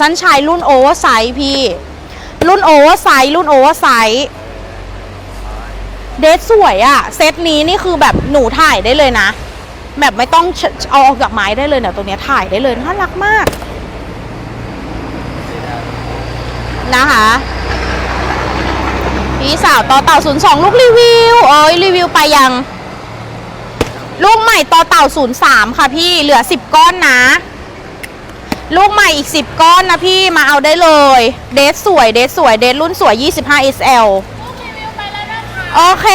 สั้นชายรุ่นโอเวอร์ไซส์พี่ รุ่นโอเวอร์ไซส์รุ่นโอเวอร์ไซส์เดทสวยอะเซตนี้นี่คือแบบหนูถ่ายได้เลยนะ แบบไม่ต้องเอาออกจากไม้ได้เลยเนี่ยตัวเนี้ยถ่ายได้เลยน่ารักมาก นะคะ พี่สาวต่อเต่า02ลูกรีวิว เอ้ยรีวิวไปยัง ลูกใหม่ต่อเต่า03ค่ะพี่เหลือ10ก้อนนะ ลูกใหม่อีก 10 ก้อนนะพี่มาเอาได้เลย เดทสวยเดทสวยเดทรุ่นสวย 25 SL โอเค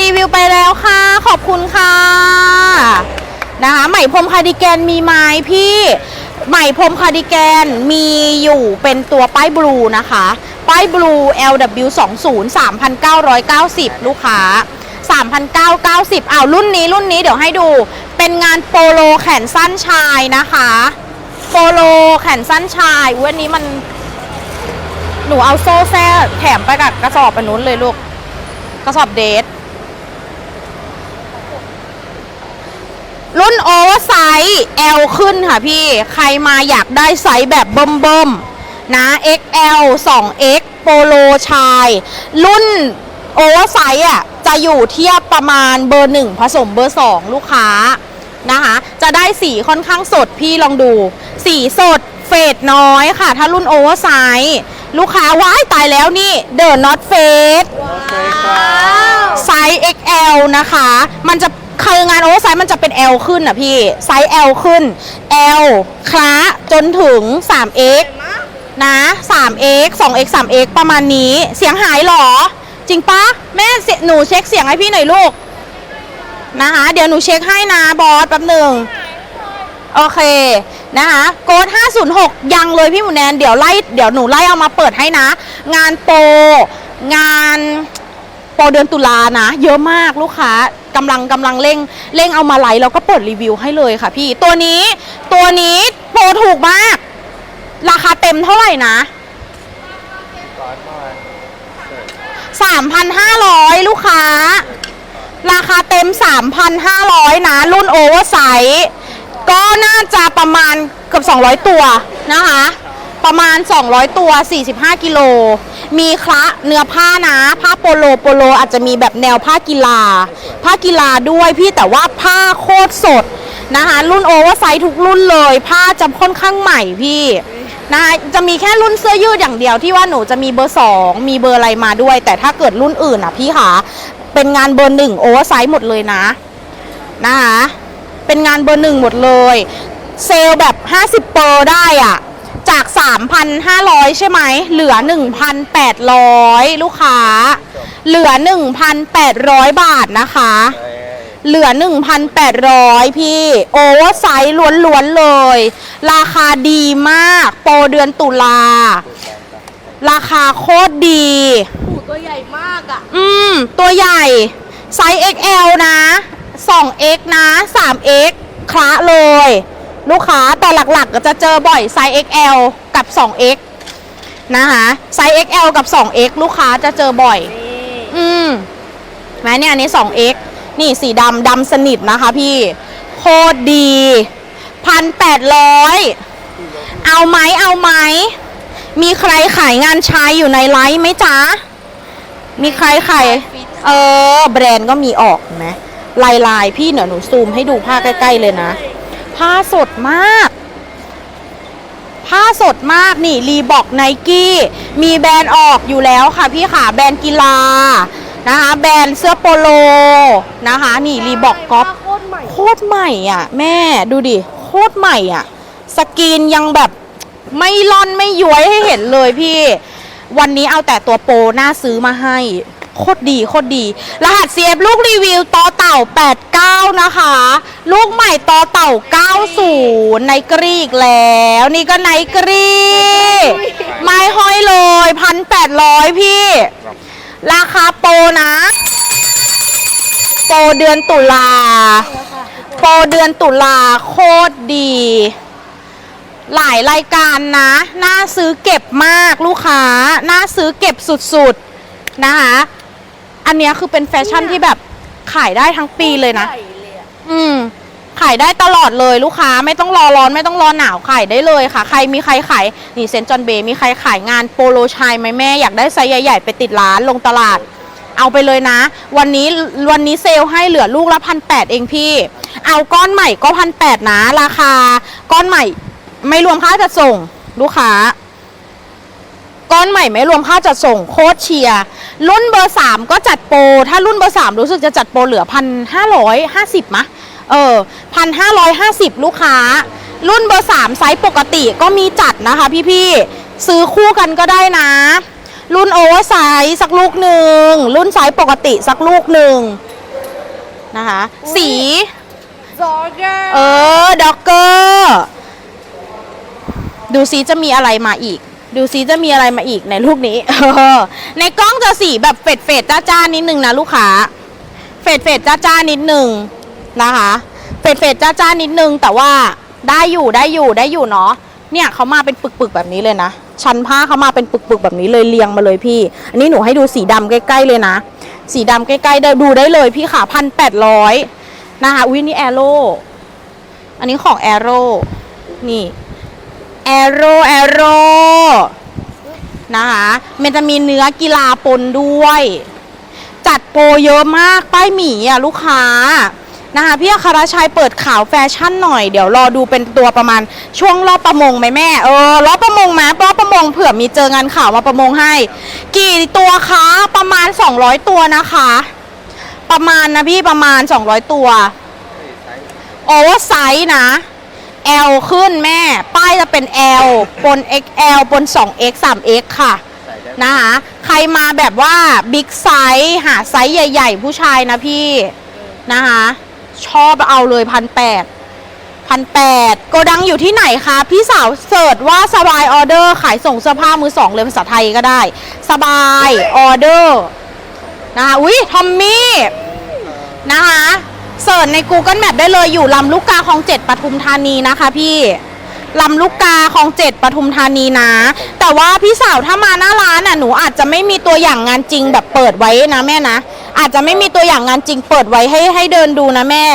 รีวิวไปแล้วค่ะ ขอบคุณค่ะ นะคะไหมพรมคาร์ดิแกนมีไหมพี่ไหมพรมคาร์ดิแกนมีอยู่เป็นตัวป้ายบลูนะคะ ป้ายบลู LW 2 0 3,990 ลูกค้า 3,990อ้าวรุ่นนี้รุ่นนี้เดี๋ยวให้ดู เป็นงานโปโลแขนสั้นชายนะคะ โปโลแขนสั้นชายอุ๊ยอันนี้มัน หนูเอาโซ่แซ่แถมไปกับกระสอบอันนู้นเลยลูก กระสอบเดทรุ่นโอเวอร์ไซส์ L ขึ้นค่ะพี่ ใครมาอยากได้ไซส์แบบเบิ่มๆ นะ XL 2X โปโลชาย รุ่นโอเวอร์ไซส์อะ จะอยู่เทียบประมาณเบอร์1ผสมเบอร์2ลูกค้า นะคะ จะได้สีค่อนข้างสดพี่ลองดู สีสดเฟดน้อยค่ะ ถ้ารุ่นโอเวอร์ไซส์ลูกค้าว้ายตายแล้วนี่เดอะน็อตเฟสไซส์ XL นะคะ มันจะคืองานโอเวอร์ไซส์มันจะเป็น L ขึ้นอะพี่ ไซส์ L ขึ้น L คละจนถึง 3X นะ 3X 2X 3X ประมาณนี้ เสียงหายเหรอ จริงปะแม่เสียหนูเช็คเสียงให้พี่หน่อยลูก นะคะ เดี๋ยวหนูเช็คให้นะบอสแป๊บหนึ่งโอเคนะคะโกด506 ยังเลยพี่หมูแนนเดี๋ยวไล่เดี๋ยวหนูไล่เอามาเปิดให้นะ งานโปรงานโปรเดือนตุลานะ เยอะมากลูกค้ากำลังกำลังเร่งเร่งเอามาไลฟ์แล้วก็เปิดรีวิวให้เลยค่ะพี่ตัวนี้ตัวนี้โปรถูกมาก ราคาเต็มเท่าไหร่นะ3,500 ลูกค้า ราคาเต็ม 3,500 นะ รุ่นโอเวอร์ไซส์ก็น่าจะประมาณเกือบ 200 ตัวนะคะ ประมาณ 200 ตัว 45 กิโล มีคละเนื้อผ้านะ ผ้าโปโลโปโลอาจจะมีแบบแนวผ้ากีฬา ผ้ากีฬาด้วยพี่แต่ว่าผ้าโคตรสดนะคะ รุ่นโอเวอร์ไซส์ทุกรุ่นเลย ผ้าจะค่อนข้างใหม่พี่นะคะจะมีแค่รุ่นเสื้อยืดอย่างเดียวที่ว่าหนูจะมีเบอร์ 2 มีเบอร์อะไรมาด้วย แต่ถ้าเกิดรุ่นอื่นอะพี่ค่ะ เป็นงานเบอร์หนึ่งโอเวอร์ไซส์หมดเลยนะนะคะเป็นงานเบอร์หนึ่งหมดเลย เซลแบบ50เปอร์ได้อะจาก 3,500 ใช่ไหม เหลือ 1,800 ลูกค้า เหลือ 1,800 บาทนะคะ เหลือ 1,800 พี่ โอเวอร์ไซส์ล้วนๆเลย ราคาดีมาก โปรเดือนตุลา ราคาโคตรดี หูตัวใหญ่มากอะอืม ตัวใหญ่ ไซส์ XL นะ 2X นะ 3X คละเลย ลูกค้าแต่หลักๆก็จะเจอบ่อยไซส์ XL กับ 2X นะคะไซส์ XL กับ 2X ลูกค้าจะเจอบ่อย อืมแม้เนี่ยอันนี้ 2x นี่สีดำดำสนิทนะคะพี่ โคตรดีพันแปดร้อยเอาไหมเอาไหม มีใครขายงานชายอยู่ในไลฟ์ไหมจ๊ะ มีใครขายเออ แบรนด์ก็มีออกเห็นไหมลายลายพี่เดี๋ยวหนูซูมให้ดูผ้าใกล้ ๆ เลยนะ ผ้าสดมาก ผ้าสดมากนี่รีบอกไนกี้ มีแบรนด์ออกอยู่แล้วค่ะพี่ค่ะ แบรนด์กีฬานะคะ แบรนด์เสื้อโปโลนะคะ นี่รีบอกก๊อฟโคตรใหม่อะ แม่ดูดิ โคตรใหม่อะ สกรีนยังแบบไม่ล่อนไม่ย้วยให้เห็นเลยพี่ วันนี้เอาแต่ตัวโปรน่าซื้อมาให้ โคตรดีโคตรดี รหัส CF ลูกรีวิวต่อเต่า 89 นะคะ ลูกใหม่ต่อเต่า 90ในกรีกแล้ว นี่ก็ในกรีไม่ห้อยเลยพันแปดร้อยพี่ ราคาโปรนะ โปรเดือนตุลา โปรเดือนตุลาโคตรดี หลายรายการนะน่าซื้อเก็บมากลูกค้าน่าซื้อเก็บสุดๆนะคะ อันเนี้ยคือเป็นแฟชั่นที่แบบขายได้ทั้งปีเลยนะ ใหญ่เลยอะอืม ขายได้ตลอดเลยลูกค้าไม่ต้องรอร้อนไม่ต้องรอหนาวขายได้เลยค่ะ ใครมีใครขายนี่เซนจอนเบย์มีใครขายงานโปโลชายไหมแม่อยากได้ไซส์ใหญ่ๆ ไปติดร้านลงตลาด เอาไปเลยนะ วันนี้วันนี้เซลล์ให้เหลือลูกละพันแปดเองพี่ เอาก้อนใหม่ก็พันแปดนะ ราคา ก้อนใหม่ ไม่รวมค่าจัดส่งลูกค้า ก้อนใหม่ไม่รวมค่าจัดส่งโคตรเชียร์รุ่นเบอร์สามก็จัดโปรถ้ารุ่นเบอร์สามรู้สึกจะจัดโปรเหลือพันห้าร้อยห้าสิบมะเออพันห้าร้อยห้าสิบลูกค้า รุ่นเบอร์สามไซส์ปกติก็มีจัดนะคะพี่ๆซื้อคู่กันก็ได้นะ รุ่นโอเวอร์ไซส์สักลูกหนึ่งรุ่นไซส์ปกติสักลูกหนึ่งนะคะ สีจอร์เจอร์เออด็อกเกอร์ ดูซิจะมีอะไรมาอีก ดูซิจะมีอะไรมาอีกในลูกนี้ ในกล้องจะสีแบบเฟดเฟดจ้าจ้านิดนึงนะลูกค้า เฟดเฟดจ้าจ้านิดนึงนะคะ เฟดเฟดจ้าจ้านิดนึง แต่ว่าได้อยู่ได้อยู่ได้อยู่เนาะ เนี่ยเขามาเป็นปึกๆแบบนี้เลยนะ ชั้นผ้าเขามาเป็นปึกๆแบบนี้เลยเรียงมาเลยพี่ อันนี้หนูให้ดูสีดำใกล้ๆเลยนะ สีดำใกล้ๆได้ดูได้เลยพี่ค่ะพันแปดร้อยนะคะอุ้ยนี่แอโร่อันนี้ของแอโร่นี่ แอโร่แอโร่นะคะมันจะมีเนื้อกีฬาปนด้วย จัดโปรเยอะมากป้ายหมีอะลูกค้านะคะพี่อัครชัยเปิดข่าวแฟชั่นหน่อย เดี๋ยวรอดูเป็นตัวประมาณช่วงรอบประมงไหมแม่เออรอบประมงไหมรอบประมงเผื่อมีเจองานข่าวมาประมงให้ กี่ตัวคะประมาณ 200 ตัวนะคะ ประมาณนะพี่ประมาณ 200 ตัวโอเวอร์ไซส์นะ L ขึ้นแม่ ป้ายจะเป็น L ปน XL ปน 2X 3X ค่ะ นะคะใครมาแบบว่าบิ๊กไซส์หาไซส์ใหญ่ ๆ ผู้ชายนะพี่นะคะชอบเอาเลยพันแปดพันแปดโกดังอยู่ที่ไหนคะ พี่สาวเสิร์ชว่าสบายออเดอร์ขายส่งเสื้อผ้ามือสองเลยภาษาไทยก็ได้ สบายออเดอร์นะคะอุ้ยทอมมี่นะคะ เสิร์ชใน Google Map ได้เลยอยู่ลำลูกกาคลองเจ็ดปทุมธานีนะคะพี่ลำลูกกาคลองเจ็ดปทุมธานีนะ แต่ว่าพี่สาวถ้ามาหน้าร้านน่ะหนูอาจจะไม่มีตัวอย่างงานจริงแบบเปิดไว้นะแม่นะ อาจจะไม่มีตัวอย่างงานจริงเปิดไว้ให้ให้เดินดูนะแม่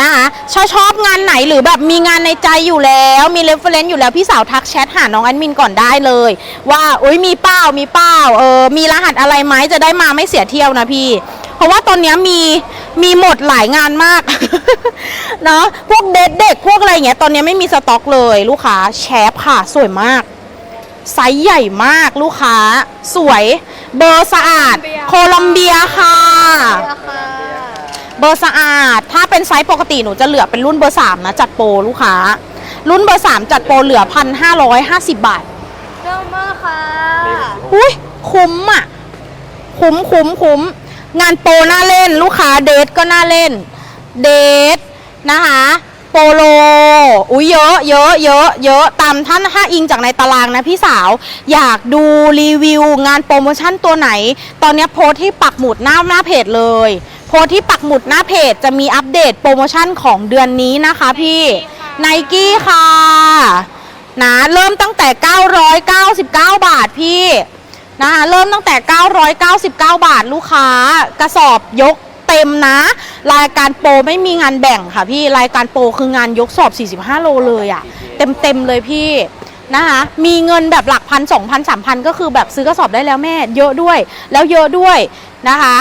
นะคะชอบชอบงานไหนหรือแบบมีงานในใจอยู่แล้วมีเรฟเฟรนซ์อยู่แล้วพี่สาวทักแชทหาน้องแอดมินก่อนได้เลย ว่าอุ้ยมีเป้ามีเป้าเออมีรหัสอะไรไหมจะได้มาไม่เสียเที่ยวนะพี่ เพราะว่าตอนนี้มี มีหมดหลายงานมาก เนาะพวกเด็กเด็กพวกอะไรอย่างเงี้ยตอนเนี้ยไม่มีสต็อกเลยลูกค้าแชปค่ะสวยมากไซส์ใหญ่มากลูกค้า สวย เบอร์สะอาด โคลัมเบียค่ะราคาเบอร์สะอาด ถ้าเป็นไซส์ปกติหนูจะเหลือเป็นรุ่นเบอร์สามนะจัดโปรลูกค้า รุ่นเบอร์สามจัดโปรเหลือพันห้าร้อยห้าสิบบาทเจ้ามากค่ะ อุ้ยคุ้มอะ คุ้มคุ้มคุ้ม งานโปรน่าเล่นลูกค้าเดทก็น่าเล่น เดทนะคะโปโล อุ้ยเยอะเยอะเยอะเยอะตามท่านถ้าอิงจากในตารางนะพี่สาว อยากดูรีวิวงานโปรโมชั่นตัวไหน ตอนนี้โพสที่ปักหมุดหน้าหน้าเพจเลย โพสที่ปักหมุดหน้าเพจจะมีอัปเดตโปรโมชั่นของเดือนนี้นะคะพี่ไนกี้ค่ะนะเริ่มตั้งแต่ 999 บาทพี่ นะคะเริ่มตั้งแต่ 999 บาทลูกค้ากระสอบยกเต็มนะ รายการโปรไม่มีงานแบ่งค่ะพี่รายการโปรคืองานยกสอบ 45 โลเลยอะ่ะเต็มเต็มเลยพี่นะคะมีเงินแบบหลักพันสองพันสามพันก็คือแบบซื้อกระสอบได้แล้วแม่ เยอะด้วย แล้วเยอะด้วยนะคะ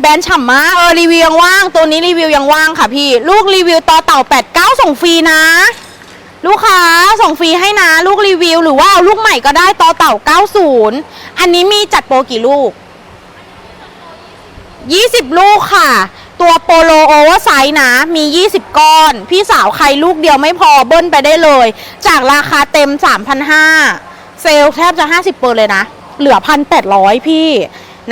แบรนด์ฉ่ำมากเออรีวิวยังว่าง ตัวนี้รีวิวยังว่างค่ะพี่ ลูกรีวิวต่อเต่า 89 ส่งฟรีนะ ลูกค้าส่งฟรีให้นะลูกรีวิว หรือว่าเอาลูกใหม่ก็ได้ต่อเต่า 90 อันนี้มีจัดโปรกี่ลูก 20 ลูกค่ะ ตัวโปโลโอเวอร์ไซส์นะ มี 20 ก้อน พี่สาวใครลูกเดียวไม่พอเบิ้ลไปได้เลย จากราคาเต็ม 3,500 เซลแทบจะ 50เปอร์เลยนะ เหลือ 1,800 พี่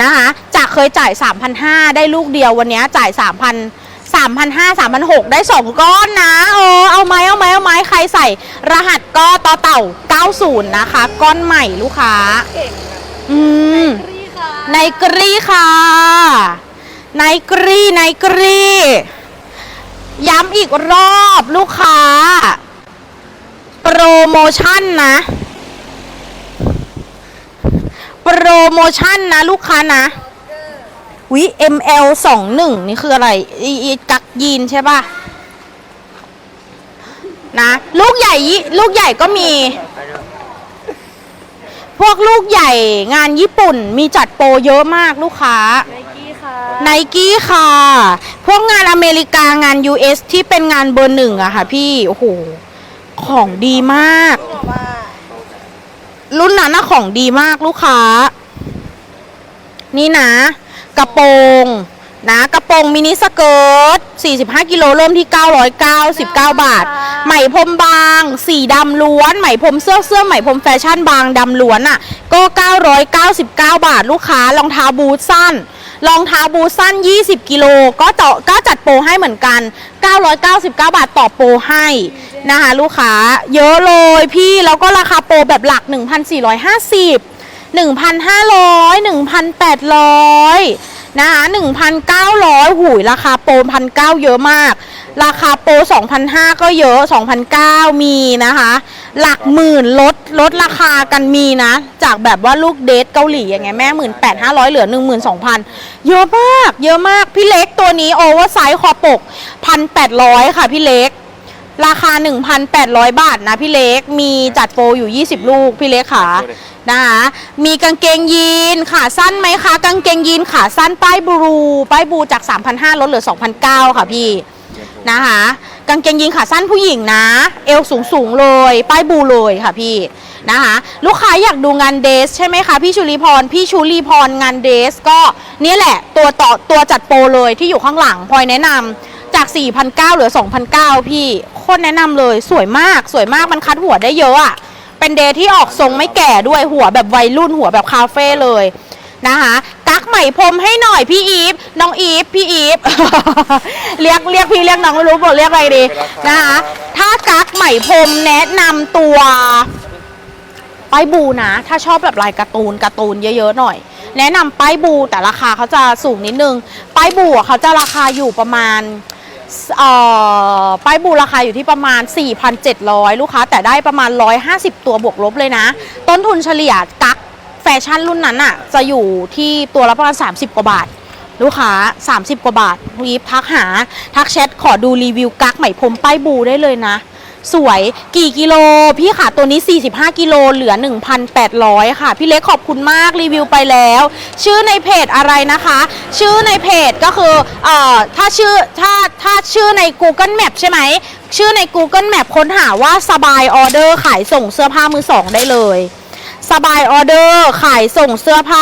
นะคะ จากเคยจ่าย 3,500 ได้ลูกเดียววันนี้จ่าย 3,000 3,500 3,600 ได้ 2 ก้อนนะเออเอาไหมเอาไหมเอาไหมใครใส่รหัสก็ต่อเต่า 90 นะคะ ก้อนใหม่ลูกค้า เก่งอืมกรีค่ะไนกรีค่ะ ไนกรี ไนกรี ย้ำอีกรอบลูกค้า โปรโมชั่นนะ โปรโมชั่นนะลูกค้านะ วิ ML 21 นี่คืออะไรอีอีกักยีนใช่ป่ะ นะ ลูกใหญ่ยี่ลูกใหญ่ก็มี พวกลูกใหญ่งานญี่ปุ่นมีจัดโปรเยอะมากลูกค้าไนกี้ค่ะไนกี้ค่ะ พวกงานอเมริกางาน US ที่เป็นงานเบอร์หนึ่งอะค่ะพี่ โอ้โห ของดีมากว่ารุ่นนั้นนะของดีมากลูกค้า นี่นะ กระโปรงนะกระโปรงมินิสเกิร์ต 45 กิโลเริ่มที่ 999 บาท ไหมพรมบาง สีดำล้วน ไหมพรมเสื้อเสื้อไหมพรมแฟชั่นบางดำล้วนอะ ก็ 999 บาท ลูกค้ารองเท้าบูทสั้น รองเท้าบูทสั้น 20 กิโล ก็ต่อก็จัดโปรให้เหมือนกัน 999 บาทต่อโปรให้นะคะลูกค้า เยอะเลยพี่ แล้วก็ราคาโปรแบบหลัก 1,450 1,500 1,800นะคะ1,900หูยราคาโปร1,900 เยอะมาก ราคาโปร2,500 ก็เยอะ 2,900 มีนะคะ หลักหมื่นลดลดราคากันมีนะ จากแบบว่าลูกเดทเกาหลีอย่างเงี้ยแม่ 18,500 เหลือ 12,000 เยอะมาก เยอะมาก พี่เล็กตัวนี้โอเวอร์ไซส์คอปก 1,800 ค่ะพี่เล็ก ราคา 1,800 บาทนะพี่เล็ก มีจัดโปรอยู่ 20 ลูกพี่เล็กค่ะนะคะมีกางเกงยีนขาสั้นไหมคะ กางเกงยีนขาสั้นป้ายบลูป้ายบลูจาก 3,500ลดเหลือ 2,900 ค่ะพี่นะคะกางเกงยีนขาสั้นผู้หญิงนะ เอวสูงสูงๆเลย ป้ายบลูเลยค่ะพี่นะคะลูกค้าอยากดูงานเดสใช่ไหมคะพี่ชุลีพรพี่ชุลีพรงานเดสก็เนี่ยแหละตัวต่อตัวจัดโปรเลยที่อยู่ข้างหลังพลอยแนะนำจาก 4,900เหลือ 2,900 พี่ โคตรแนะนำเลยสวยมากสวยมากมันคัดหัวได้เยอะอะเป็นเดย์ที่ออกทรงไม่แก่ด้วยหัวแบบวัยรุ่นหัวแบบคาเฟ่เลยนะคะกักไหมพรมให้หน่อยพี่อีฟน้องอีฟพี่อีฟเรียกเรียกพี่เรียกน้องไม่รู้บอกเรียกอะไรดีนะคะถ้ากักไหมพรมแนะนำตัวป้ายบูนะ ถ้าชอบแบบลายการ์ตูนการ์ตูนเยอะๆหน่อย แนะนำป้ายบูแต่ราคาเขาจะสูงนิดนึงป้ายบูอะเขาจะราคาอยู่ประมาณเอ่อ ป้ายบูราคาอยู่ที่ประมาณ 4,700 ลูกค้า แต่ได้ประมาณ 150 ตัวบวกลบเลยนะ ต้นทุนเฉลี่ยกักแฟชั่นรุ่นนั้นอะจะอยู่ที่ตัวละประมาณ 30 กว่าบาท ลูกค้า 30 กว่าบาทรีบทักหา ทักแชทขอดูรีวิวกักไหมพรมป้ายบูได้เลยนะ สวยกี่กิโล พี่ค่ะตัวนี้ 45 กิโลเหลือ 1,800 ค่ะ พี่เล็กขอบคุณมากรีวิวไปแล้ว ชื่อในเพจอะไรนะคะ ชื่อในเพจก็คือเอ่อถ้าชื่อถ้าถ้าชื่อใน Google Map ใช่ไหม ชื่อใน Google Map ค้นหาว่าสบายออเดอร์ขายส่งเสื้อผ้ามือสองได้เลย สบายออเดอร์ขายส่งเสื้อผ้า